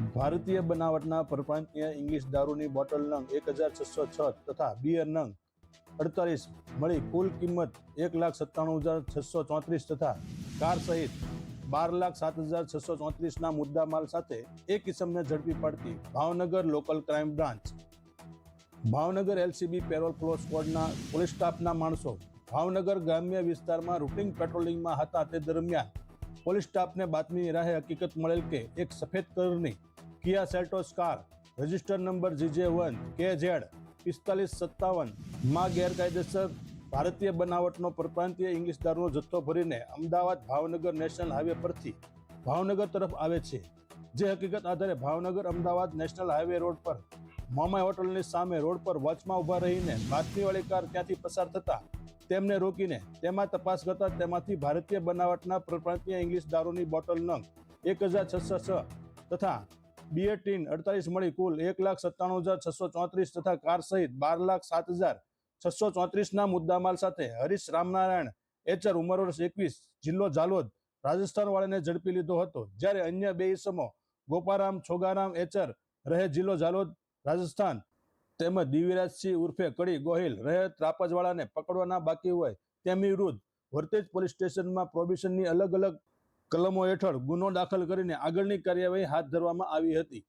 ભારતીય બનાવટના પરપ્રાંતીય ઇંગ્લિશ દારૂની બોટલ નંગ એક હજાર છસો છ તથા બિયર નંગ અડતાલીસ મળી કુલ કિંમત એક લાખ સત્તાણું હજાર છસો ચોત્રીસ તથા કાર સહિત બાર લાખ સાત હજાર છસો ચોત્રીસના મુદ્દામાલ સાથે એક કિસમને ઝડપી પાડતી Bhavnagar local crime branch Bhavnagar LCB parole furlough સ્ક્વોડના police સ્ટાફના માણસો ભાવનગર ગ્રામ્ય વિસ્તારમાં રૂટિંગ પેટ્રોલિંગમાં હતા તે દરમિયાન પોલીસ સ્ટાફને બાતમી રાહે હકીકત મળેલ કે એક સફેદ કલરની Kia Seltos car, register number GJ one K Z પિસ્તાલીસ સત્તાવન, માં ગેરકાયદેસર ભારતીય બનાવટનો પરપ્રાંતીય ઇંગ્લિશ દારૂનો જથ્થો ભરીને અમદાવાદ ભાવનગર નેશનલ હાઈવે પરથી ભાવનગર તરફ આવે છે. જે હકીકત આધારે Bhavnagar Ahmedabad national highway road પર મોમાઈ હોટલની સામે રોડ પર વચમાં ઊભા રહીને બાતમીવાળી કાર ત્યાંથી પસાર થતાં તેમને રોકીને તેમાં તપાસ કરતા તેમાંથી ભારતીય બનાવટના પરપ્રાંતીય ઇંગ્લિશ દારૂની બોટલ નંગ એક હજાર છસો છ તથા બિયર ટીન અડતાલીસ મળી કુલ એક લાખ સત્તાણું હજાર છસો ચોત્રીસ તથા કાર સહિત બાર લાખ સાત હજાર છસો ચોત્રીસના મુદ્દામાલ સાથે હરીશ રામનારાયણ એચર ઉંમર વર્ષ એકવીસ, જિલ્લો ઝાલોદ રાજસ્થાન વાળાને ઝડપી લીધો હતો. જ્યારે અન્ય બે ઇસમો ગોપારામ છોગારામ એચર રહે જિલ્લો ઝાલોદ, રાજસ્થાન. તેમજ દિવ્યરાજસિંહ ઉર્ફે કડી ગોહિલ રહે ત્રાપજવાળાને પકડવાના બાકી હોય તેમની વિરુદ્ધ વર્તેજ પોલીસ સ્ટેશનમાં પ્રોબિશનની અલગ અલગ કલમો હેઠળ ગુનો દાખલ કરીને આગળની કાર્યવાહી હાથ ધરવામાં આવી હતી.